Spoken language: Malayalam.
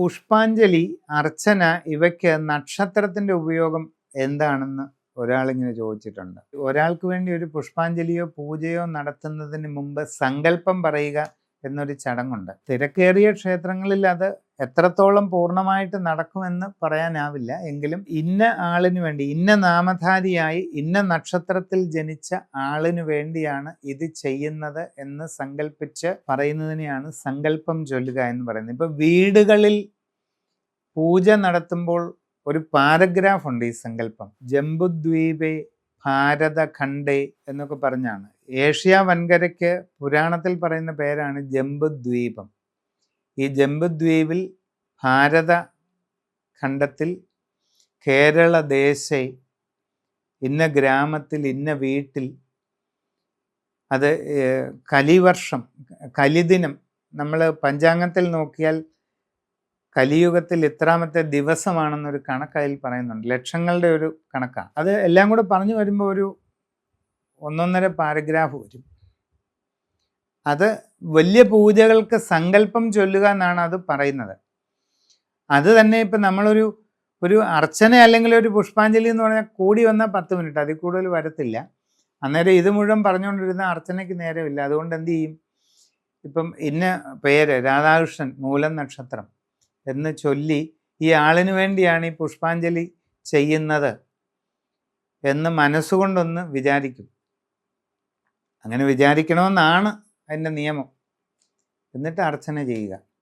പുഷ്പാഞ്ജലി അർച്ചന ഇവയ്ക്ക് നക്ഷത്രത്തിന്റെ ഉപയോഗം എന്താണെന്ന് ഒരാളിങ്ങനെ ചോദിച്ചിട്ടുണ്ട്. ഒരാൾക്ക് വേണ്ടി ഒരു പുഷ്പാഞ്ജലിയോ പൂജയോ നടത്തുന്നതിന് മുമ്പ് സങ്കല്പം പറയുക എന്നൊരു ചടങ്ങുണ്ട്. തിരക്കേറിയ ക്ഷേത്രങ്ങളിൽ അത് എത്രത്തോളം പൂർണമായിട്ട് നടക്കുമെന്ന് പറയാനാവില്ല. എങ്കിലും ഇന്ന ആളിന് വേണ്ടി ഇന്ന നാമധാരിയായി ഇന്ന നക്ഷത്രത്തിൽ ജനിച്ച ആളിന് വേണ്ടിയാണ് ഇത് ചെയ്യുന്നത് എന്ന് സങ്കല്പിച്ച് പറയുന്നതിനെയാണ് സങ്കല്പം ചൊല്ലുക എന്ന് പറയുന്നത്. ഇപ്പൊ വീടുകളിൽ പൂജ നടത്തുമ്പോൾ ഒരു പാരഗ്രാഫ് ഉണ്ട് ഈ സങ്കല്പം ജംബുദ്വീപേ ഭാരതഖണ്ഡേ എന്നൊക്കെ പറഞ്ഞാണ്. ഏഷ്യ വൻകരയ്ക്ക് പുരാണത്തിൽ പറയുന്ന പേരാണ് ജംബുദ്വീപം. ഈ ജംബുദ്വീപിൽ ഭാരത ഖണ്ഡത്തിൽ കേരള ദേശേ ഇന്ന ഗ്രാമത്തിൽ ഇന്ന വീട്ടിൽ അത് കലിവർഷം കലിദിനം. നമ്മൾ പഞ്ചാംഗത്തിൽ നോക്കിയാൽ കലിയുഗത്തിൽ ഇത്രാമത്തെ ദിവസമാണെന്നൊരു കണക്ക് അതിൽ പറയുന്നുണ്ട്. ലക്ഷങ്ങളുടെ ഒരു കണക്കാണ് അത് എല്ലാം കൂടെ പറഞ്ഞു വരുമ്പോൾ ഒരു ഒന്നൊന്നര പാരഗ്രാഫ് വരും. അത് വലിയ പൂജകൾക്ക് സങ്കല്പം ചൊല്ലുക എന്നാണ് അത് പറയുന്നത്. അത് തന്നെ ഇപ്പം നമ്മളൊരു ഒരു അർച്ചന അല്ലെങ്കിൽ ഒരു പുഷ്പാഞ്ജലി എന്ന് പറഞ്ഞാൽ കൂടി വന്നാൽ പത്ത് മിനിറ്റ് അതിൽ കൂടുതൽ വരത്തില്ല. അന്നേരം ഇത് മുഴുവൻ പറഞ്ഞുകൊണ്ടിരുന്ന അർച്ചനയ്ക്ക് നേരമില്ല. അതുകൊണ്ട് എന്ത് ചെയ്യും? ഇപ്പം ഇന്ന പേര് രാധാകൃഷ്ണൻ മൂലം നക്ഷത്രം എന്ന് ചൊല്ലി ഈ ആളിന് വേണ്ടിയാണ് ഈ പുഷ്പാഞ്ജലി ചെയ്യുന്നത് എന്ന് മനസ്സുകൊണ്ടൊന്ന് വിചാരിക്കും. അങ്ങനെ വിചാരിക്കണമെന്നാണ് അതിന്റെ നിയമം. എന്നിട്ട് അർച്ചന ചെയ്യുക.